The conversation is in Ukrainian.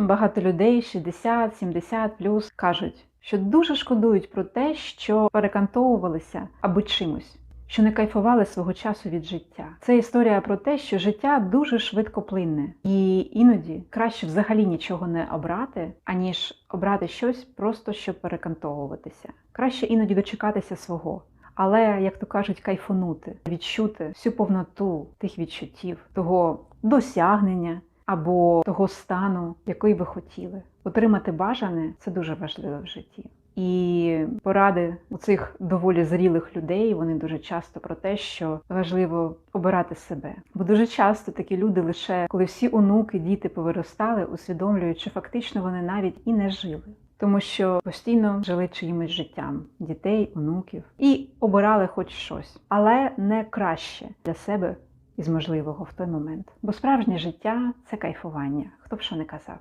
Багато людей 60, 70 плюс кажуть, що дуже шкодують про те, що перекантовувалися аби чимось, що не кайфували свого часу від життя. Це історія про те, що життя дуже швидко плинне, і іноді краще взагалі нічого не обрати, аніж обрати щось просто щоб перекантовуватися. Краще іноді дочекатися свого. Але, як то кажуть, кайфонути, відчути всю повноту тих відчуттів, того досягнення або того стану, який ви хотіли. Отримати бажане це дуже важливо в житті. І поради у цих доволі зрілих людей вони дуже часто про те, що важливо обирати себе. Бо дуже часто такі люди лише коли всі онуки, діти повиростали, усвідомлюють, що фактично вони навіть і не жили. Тому що постійно жили чиїмось життям дітей, онуків і обирали хоч щось, але не краще для себе із можливого в той момент. Бо справжнє життя це кайфування, хто б що не казав.